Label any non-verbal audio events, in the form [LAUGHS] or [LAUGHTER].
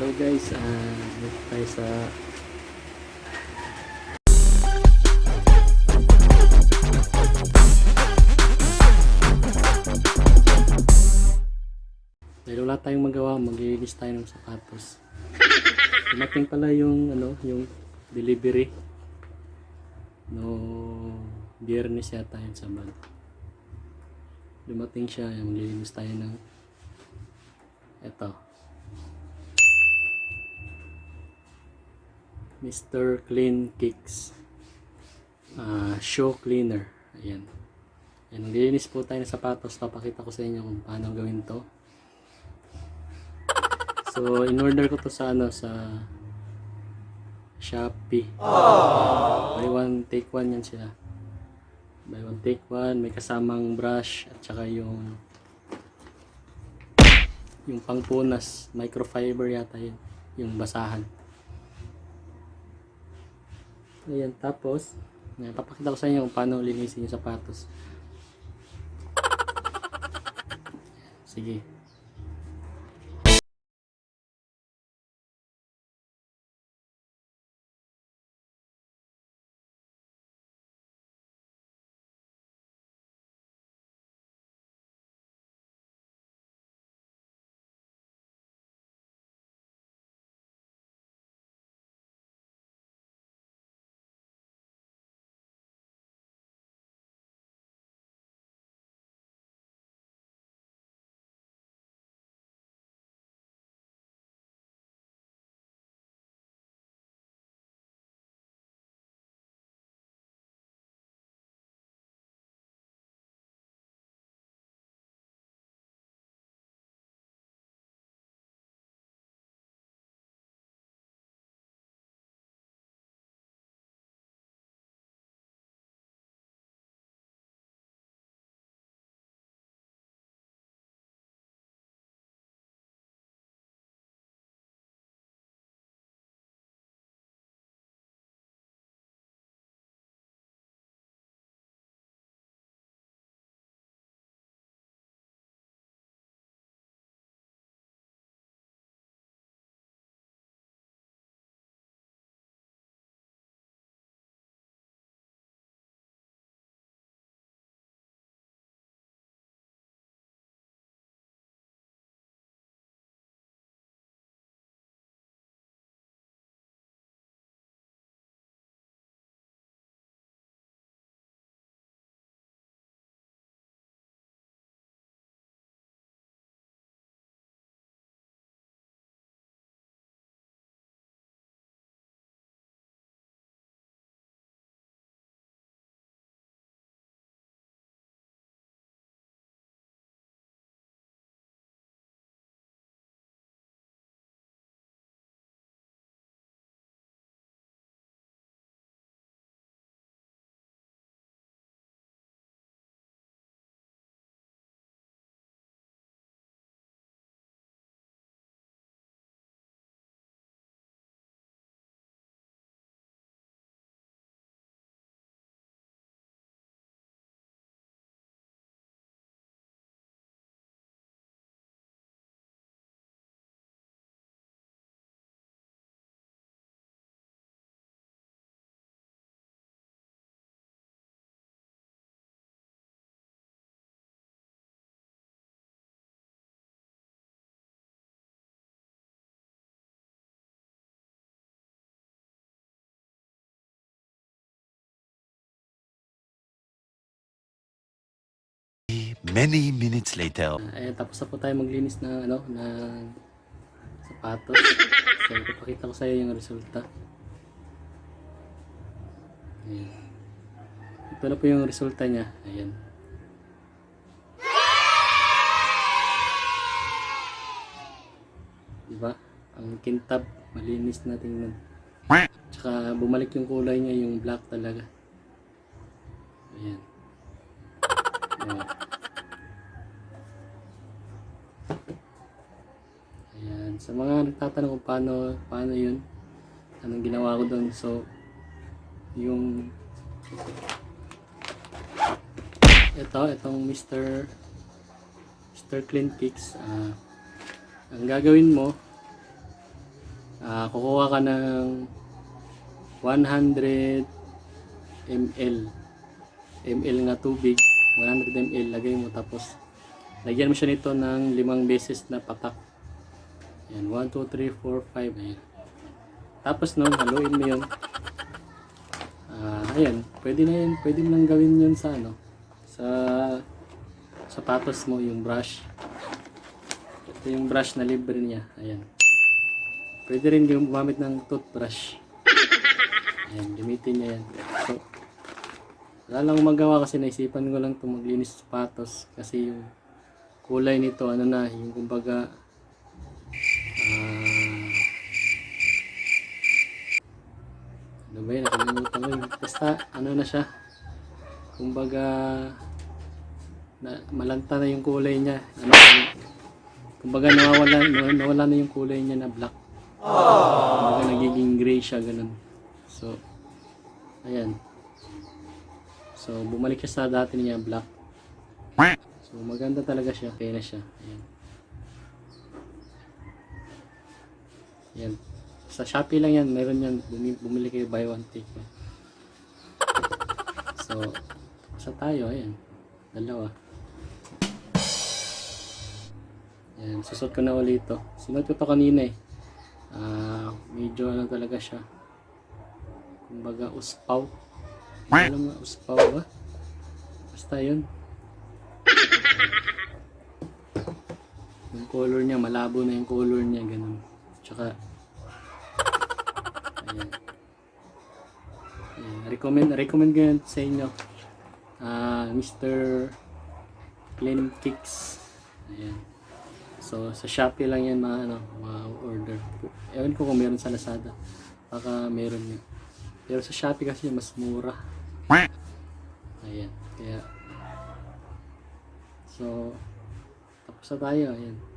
Hello guys, ah dito tayo sa Dahil wala tayong magawa, maglilinis tayo ng sapatos. Dumating pala yung ano, yung delivery. No, biyernes yata yun sa bag. Dumating siya, maglilinis tayo ng eto. Mr. Clean Kicks ah shoe cleaner. Ayan. Ayan, maglilinis po tayo ng sapatos. Papakita ko sa inyo kung paano gawin to. So, in-order ko to sa ano, sa Shopee. Buy one, take one yan sila. Buy one, take one. May kasamang brush at saka yung yung pangpunas. Microfiber yata yun. Yung basahan. Ayan, tapos, ayan, papakita ko sa inyo kung paano linisin yung sapatos. Sige. Many minutes later. Ayan, tapos na po tayo maglinis ng ano, ng sapatos. So, ipapakita ko sa iyo yung resulta. Ayan. Ito na po yung resulta niya. Ayan. Diba? Ang kintab, malinis na tingnan. Tsaka bumalik yung kulay niya, yung black talaga. Ayan. Ayan. Sa mga nagtatanong kung paano, paano yun, anong ginawa ko doon. So, yung ito, itong Mr. Mr. Clean Kicks, ah, ang gagawin mo, Ah, kukuha ka ng 100 ml. ml nga tubig. 100 ml. Lagay mo tapos lagyan mo siya nito ng limang beses na patak. Ayan. 1, 2, 3, 4, 5. Ayan. Tapos nun, haluin mo yun. Ah, ayan. Pwede na yun. Pwede mo lang gawin yun sa ano. Sa sapatos mo, yung brush. Ito yung brush na libre niya. Ayan. Pwede rin yung gumamit ng toothbrush. Ayan, gamitin niya yan. So, wala lang magawa kasi naisipan ko lang itong maglinis sa sapatos kasi yung kulay nito, ano na, yung kumbaga, ano ba yun, nakalimutan ko yun. Basta, ano na siya, kumbaga, na, malanta na yung kulay niya. Ano, kumbaga nawawala, nawala na yung kulay niya na black. Kumbaga nagiging gray siya, ganun. So, ayan. So, bumalik siya sa dati niya black. So, maganda talaga siya. Kaya na siya. Ayan. Ayan. Sa Shopee lang yan. Meron yan. Bumi- Bumili kayo buy one take one. [LAUGHS] So, sa tayo. Ayan. Dalawa. Ayan. Susot ko na ulit ito. Sinuot ko to kanina eh. Ah, medyo ano talaga siya. Kumbaga uspaw. Alam mo, uspaw ba? Basta yun. [LAUGHS] Yung color niya, malabo na yung color niya, ganun. Tsaka, ayan. Recommend, recommend ko sa inyo. Ah, Mr. Clean Kicks. Ayan. So, sa Shopee lang yan ma, ano, ma-order. Ewan ko kung meron sa Lazada. Baka meron yun. Pero sa Shopee kasi mas mura. Ayan. Kaya, so, tapos na tayo. Ayan.